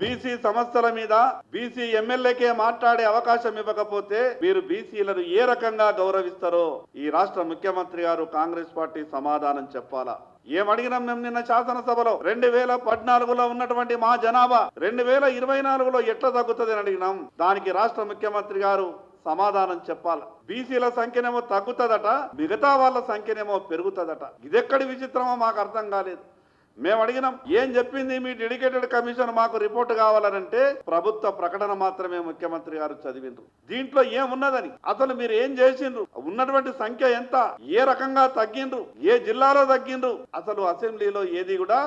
BC సమస్యల మీద BC ఎమ్మెల్యేకే మాట్లాడే అవకాశం ఇవ్వకపోతే మీరు బీసీలను ఏ రకంగా గౌరవిస్తారో ఈ రాష్ట్ర ముఖ్యమంత్రి గారు కాంగ్రెస్ పార్టీ సమాధానం చెప్పాలా? ఏమడిగినాం మేము నిన్న శాసనసభలో? రెండు వేల పద్నాలుగులో ఉన్నటువంటి మా జనాభా రెండు వేల ఇరవై నాలుగులో ఎట్లా తగ్గుతుంది అని అడిగినాం. దానికి రాష్ట్ర ముఖ్యమంత్రి గారు సమాధానం చెప్పాలి. బీసీల సంఖ్యనేమో తగ్గుతుందట మిగతా వాళ్ళ సంఖ్యనేమో పెరుగుతుందట. ఇదెక్కడి విచిత్రమో మాకు అర్థం కాలేదు. మేము అడిగినాం ఏం చెప్పింది మీ డెడికేటెడ్ కమిషన్ మాకు రిపోర్ట్ కావాలనంటే ప్రభుత్వ ప్రకటన మాత్రమే ముఖ్యమంత్రి గారు చదివిండ్రు. దీంట్లో ఏమున్నదని? అసలు మీరు ఏం చేసిండ్రు? ఉన్నటువంటి సంఖ్య ఎంత? ఏ రకంగా తగ్గిండ్రు? ఏ జిల్లాలో తగ్గిండ్రు? అసలు అసెంబ్లీలో ఏది కూడా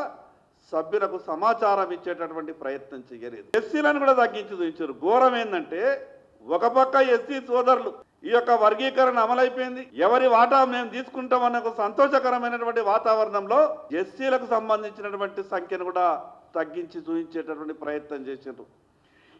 సభ్యులకు సమాచారం ఇచ్చేటటువంటి ప్రయత్నం చేయలేదు. ఎస్సీలను కూడా తగ్గించి చూపించారు. ఘోరం ఏంటంటే ఒక పక్క ఎస్సీ సోదరులు ఈ యొక్క వర్గీకరణ అమలైపోయింది. ఎవరి వాటా మేము తీసుకుంటామన్న ఒక సంతోషకరమైనటువంటి వాతావరణంలో ఎస్సీలకు సంబంధించినటువంటి సంఖ్యను కూడా తగ్గించి చూపించేటటువంటి ప్రయత్నం చేసిండ్రు.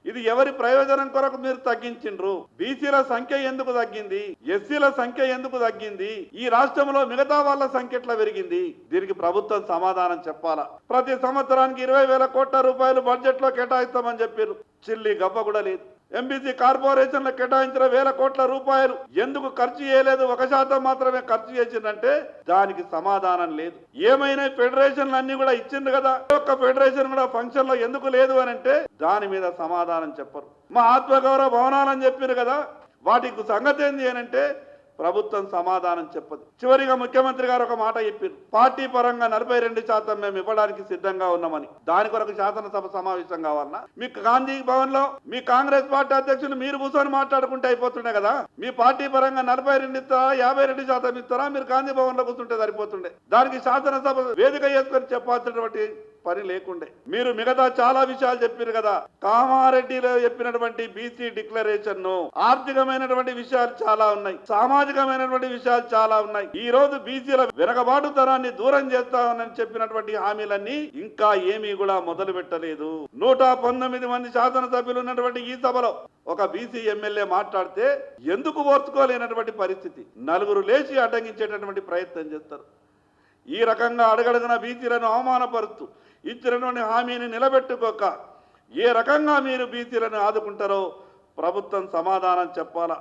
ఇది ఎవరి ప్రయోజనం కొరకు మీరు తగ్గించిండ్రు? బీసీల సంఖ్య ఎందుకు తగ్గింది? ఎస్సీల సంఖ్య ఎందుకు తగ్గింది? ఈ రాష్ట్రంలో మిగతా వాళ్ళ సంఖ్య ఎట్లా పెరిగింది? దీనికి ప్రభుత్వం సమాధానం చెప్పాలా? ప్రతి సంవత్సరానికి ఇరవై వేల కోట్ల రూపాయలు బడ్జెట్లో కేటాయిస్తామని చెప్పారు చిల్లి గబ్బ కూడా లేదు. ఎంబీసీ కార్పొరేషన్లకు కేటాయించిన వేల కోట్ల రూపాయలు. ఎందుకు ఖర్చు చేయలేదు? ఒక శాతం మాత్రమే ఖర్చు చేసిందంటే దానికి సమాధానం లేదు. ఏమైనా ఫెడరేషన్లు అన్ని కూడా ఇచ్చింది కదా. ఒక్క ఫెడరేషన్ కూడా ఫంక్షన్లో ఎందుకు లేదు అని అంటే దాని మీద సమాధానం చెప్పరు. మా ఆత్మగౌరవ భవనాలని చెప్పారు కదా. వాటికి సంగతి ఏంది అని అంటే ప్రభుత్వం సమాధానం చెప్పదు. చివరిగా ముఖ్యమంత్రి గారు ఒక మాట చెప్పారు పార్టీ పరంగా నలభై రెండు శాతం మేము ఇవ్వడానికి సిద్ధంగా ఉన్నామని. దాని కొరకు శాసనసభ సమావేశం కావాలన్నా మీ గాంధీ భవన్లో మీ కాంగ్రెస్ పార్టీ అధ్యక్షులు మీరు కూర్చొని మాట్లాడుకుంటే అయిపోతుండే కదా? మీ పార్టీ పరంగా నలభై రెండు ఇస్తారా యాభై రెండు శాతం ఇస్తారా? మీరు గాంధీ భవన్లో కూర్చుంటే సరిపోతుండే. దానికి శాసనసభ వేదిక చేసుకొని చెప్పాల్సినటువంటి పని లేకుండే. మీరు మిగతా చాలా విషయాలు చెప్పారు కదా. కామారెడ్డిలో చెప్పినటువంటి బీసీ డిక్లరేషన్ను ఆర్థికమైనటువంటి విషయాలు చాలా ఉన్నాయి. సామాజికమైనటువంటి విషయాలు చాలా ఉన్నాయి. ఈ రోజు బీసీల వెనకబాటుతనాన్ని దూరం చేస్తామని చెప్పినటువంటి హామీలన్నీ ఇంకా ఏమీ కూడా మొదలు పెట్టలేదు. నూట పంతొమ్మిది మంది శాసనసభ్యులు ఉన్నటువంటి ఈ సభలో ఒక బీసీ ఎమ్మెల్యే మాట్లాడితే ఎందుకు ఓర్చుకోలేనటువంటి పరిస్థితి? నలుగురు లేచి అడ్డగించేటటువంటి ప్రయత్నం చేస్తారు. ఈ రకంగా అడగడగిన బీసీలను అవమానపరుస్తూ ఇచ్చినటువంటి హామీని నిలబెట్టుకోక ఏ రకంగా మీరు బీసీలను ఆదుకుంటారో ప్రభుత్వం సమాధానం చెప్పాలా?